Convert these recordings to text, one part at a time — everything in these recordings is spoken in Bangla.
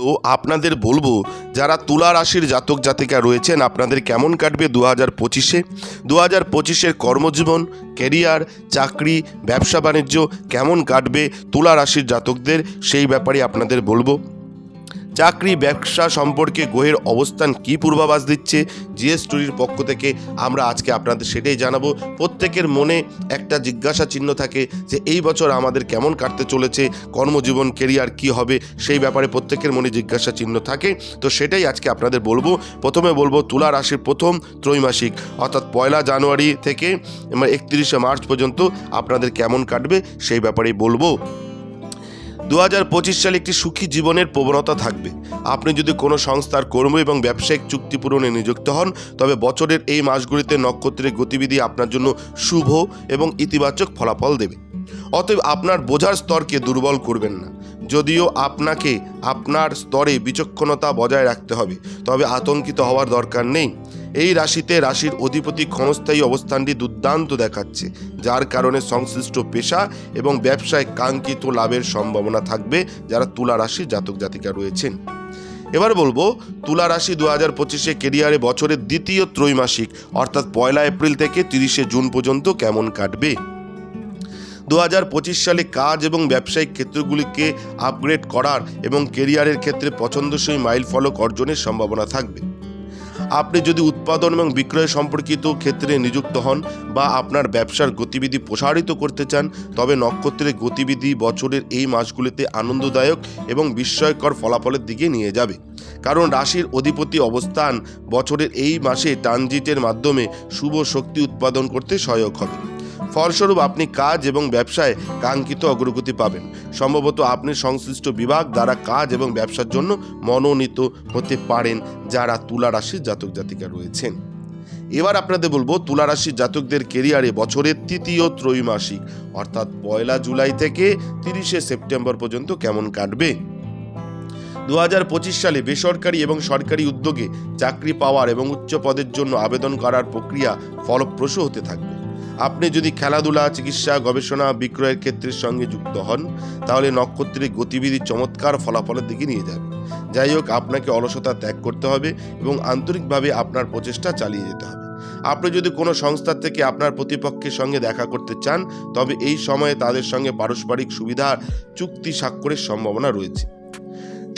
তো আপনাদের বলব, যারা তুলা রাশির জাতক জাতিকা রয়েছেন, আপনাদের কেমন কাটবে দু হাজার পঁচিশে? দু হাজার পঁচিশের কর্মজীবন, ক্যারিয়ার, চাকরি, ব্যবসা বাণিজ্য কেমন কাটবে তুলা রাশির জাতকদের? সেই ব্যাপারে আপনাদের বলব। চাকরি ব্যবসা সম্পর্কে গ্রহের অবস্থান কী পূর্বাভাস দিচ্ছে? জিএস টুরির পক্ষ থেকে আমরা আজকে আপনাদের সেটাই জানাব। প্রত্যেকের মনে একটা জিজ্ঞাসা চিহ্ন থাকে যে, এই বছর আমাদের কেমন কাটতে চলেছে? কর্মজীবন, কেরিয়ার কি হবে? সেই ব্যাপারে প্রত্যেকের মনে জিজ্ঞাসা চিহ্ন থাকে। তো সেটাই আজকে আপনাদের বলব। প্রথমে বলব, তুলা রাশির প্রথম ত্রৈমাসিক, অর্থাৎ পয়লা জানুয়ারি থেকে একত্রিশে মার্চ পর্যন্ত আপনাদের কেমন কাটবে সেই ব্যাপারেই বলব। দু হাজার পঁচিশ সালে একটি সুখী জীবনের প্রবণতা থাকবে। আপনি যদি কোনো সংস্থার কর্ম এবং ব্যবসায়িক চুক্তি পূরণে নিযুক্ত হন, তবে বছরের এই মাসগুলিতে নক্ষত্রের গতিবিধি আপনার জন্য শুভ এবং ইতিবাচক ফলাফল দেবে। অতএব আপনার বোঝার স্তরকে দুর্বল করবেন না। যদিও আপনাকে আপনার স্তরে বিচক্ষণতা বজায় রাখতে হবে, তবে আতঙ্কিত হওয়ার দরকার নেই। এই রাশিতে রাশির অধিপতি ক্ষণস্থায়ী অবস্থানটি দুর্দান্ত দেখাচ্ছে, যার কারণে সংশ্লিষ্ট পেশা এবং ব্যবসায় কাঙ্ক্ষিত লাভের সম্ভাবনা থাকবে যারা তুলা রাশির জাতক জাতিকা রয়েছেন। এবার বলব, তুলা রাশি দু হাজার পঁচিশে কেরিয়ারে বছরের দ্বিতীয় ত্রৈমাসিক, অর্থাৎ পয়লা এপ্রিল থেকে তিরিশে জুন পর্যন্ত কেমন কাটবে? দু হাজার পঁচিশ সালে কাজ এবং ব্যবসায়িক ক্ষেত্রগুলিকে আপগ্রেড করার এবং কেরিয়ারের ক্ষেত্রে পছন্দসই মাইল ফলক অর্জনের সম্ভাবনা থাকবে। আপনি যদি উৎপাদন এবং বিক্রয় সম্পর্কিত ক্ষেত্রে নিযুক্ত হন বা আপনার ব্যবসার গতিবিধি প্রসারিত করতে চান, তবে নক্ষত্রের গতিবিধি বছরের এই মাসগুলিতে আনন্দদায়ক এবং বিস্ময়কর ফলাফলের দিকে নিয়ে যাবে। কারণ রাশির অধিপতি অবস্থান বছরের এই মাসে ট্রানজিটের মাধ্যমে শুভ শক্তি উৎপাদন করতে সহায়ক হবে। ফলস্বরূপ আপনি কাজ এবং ব্যবসায় কাঙ্ক্ষিত অগ্রগতি পাবেন। সম্ভবত আপনি সংশ্লিষ্ট বিভাগ দ্বারা কাজ এবং ব্যবসার জন্য মনোনীত হতে পারেন, যারা তুলা রাশির জাতক জাতিকা রয়েছেন। এবার আপনাদের বলব, তুলা রাশির জাতকদের কেরিয়ারে বছরের তৃতীয় ত্রৈমাসিক, অর্থাৎ পয়লা জুলাই থেকে তিরিশে সেপ্টেম্বর পর্যন্ত কেমন কাটবে? দু হাজার পঁচিশ সালে বেসরকারি এবং সরকারি উদ্যোগে চাকরি পাওয়ার এবং উচ্চ পদের জন্য আবেদন করার প্রক্রিয়া ফলপ্রসূ হতে থাকবে। আপনি যদি খেলাধুলা, চিকিৎসা, গবেষণা, বিক্রয়ের ক্ষেত্রের সঙ্গে যুক্ত হন, তাহলে নক্ষত্রের গতিবিধি চমৎকার ফলাফলের দিকে নিয়ে যাবে। যাই হোক, আপনাকে অলসতা ত্যাগ করতে হবে এবং আন্তরিকভাবে আপনার প্রচেষ্টা চালিয়ে যেতে হবে। আপনি যদি কোনো সংস্থা থেকে আপনার প্রতিপক্ষের সঙ্গে দেখা করতে চান, তবে এই সময়ে তাদের সঙ্গে পারস্পরিক সুবিধার চুক্তি স্বাক্ষরের সম্ভাবনা রয়েছে।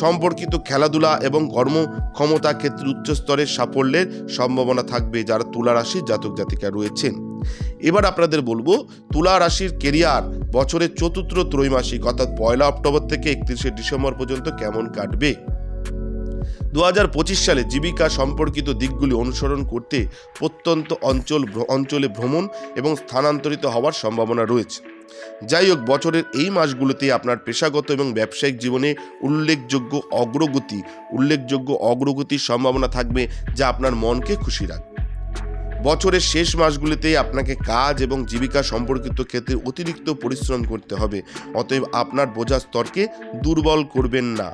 সম্পর্কিত খেলাধুলা এবং কর্মক্ষমতা ক্ষেত্রে উচ্চস্তরের সাফল্যের সম্ভাবনা থাকবে যারা তুলা রাশির জাতক জাতিকা রয়েছেন। এবার আপনাদের বলব, তুলা রাশির কেরিয়ার বছরের চতুর্থ ত্রৈমাসিক অর্থাৎ পয়লা অক্টোবর থেকে একত্রিশে ডিসেম্বর পর্যন্ত কেমন কাটবে? দু হাজার পঁচিশ সালে জীবিকা সম্পর্কিত দিকগুলি অনুসরণ করতে প্রত্যন্ত অঞ্চল অঞ্চলে ভ্রমণ এবং স্থানান্তরিত হওয়ার সম্ভাবনা রয়েছে। যাই হোক, বছরের এই মাসগুলোতে আপনার পেশাগত এবং ব্যবসায়িক জীবনে উল্লেখযোগ্য অগ্রগতি, উল্লেখযোগ্য অগ্রগতির সম্ভাবনা থাকবে যা আপনার মনকে খুশি রাখবে। বছরের শেষ মাসগুলিতে আপনাকে কাজ এবং জীবিকা সম্পর্কিত ক্ষেত্রে অতিরিক্ত পরিশ্রম করতে হবে। অতএব আপনার বোঝার স্তরকে দুর্বল করবেন না।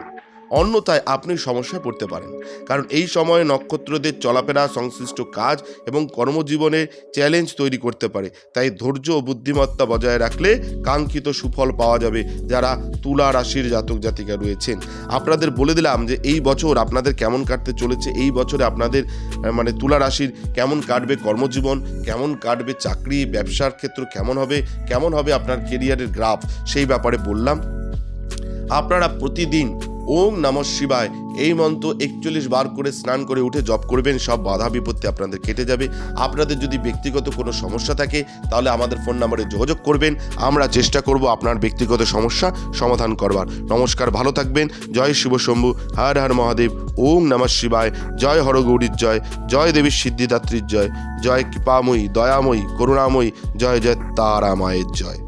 অন্যথায় আপনি সমস্যায় পড়তে পারেন। কারণ এই সময়ে নক্ষত্রদের চলাফেরা, সংশ্লিষ্ট কাজ এবং কর্মজীবনে চ্যালেঞ্জ তৈরি করতে পারে। তাই ধৈর্য ও বুদ্ধিমত্তা বজায় রাখলে কাঙ্ক্ষিত সুফল পাওয়া যাবে যারা তুলা রাশির জাতক জাতিকা রয়েছেন। আপনাদের বলে দিলাম যে এই বছর আপনাদের কেমন কাটতে চলেছে, এই বছরে আপনাদের মানে তুলা রাশির কেমন কাটবে কর্মজীবন, কেমন কাটবে চাকরি, ব্যবসার ক্ষেত্র কেমন হবে কেমন হবে আপনার কেরিয়ারের গ্রাফ সেই ব্যাপারে বললাম। আপনারা প্রতিদিন ওম নম শিবায়। এই মন্ত্র একচল্লিশ বার করে স্নান করে উঠে জপ করবেন, সব বাধা বিপত্তি আপনাদের কেটে যাবে। আপনাদের যদি ব্যক্তিগত কোনো সমস্যা থাকে, তাহলে আমাদের ফোন নাম্বারে যোগাযোগ করবেন। আমরা চেষ্টা করব আপনার ব্যক্তিগত সমস্যা সমাধান করবার। নমস্কার, ভালো থাকবেন। জয় শিব শম্ভু। হর হর মহাদেব। ওম নমঃ শিবায়। জয় হরগৌরীর জয়। জয় দেবীর সিদ্ধিদাত্রীর জয়। জয় কৃপাময়ী, দয়াময়ী, করুণাময়ী। জয় জয় তারা মায়ের জয়।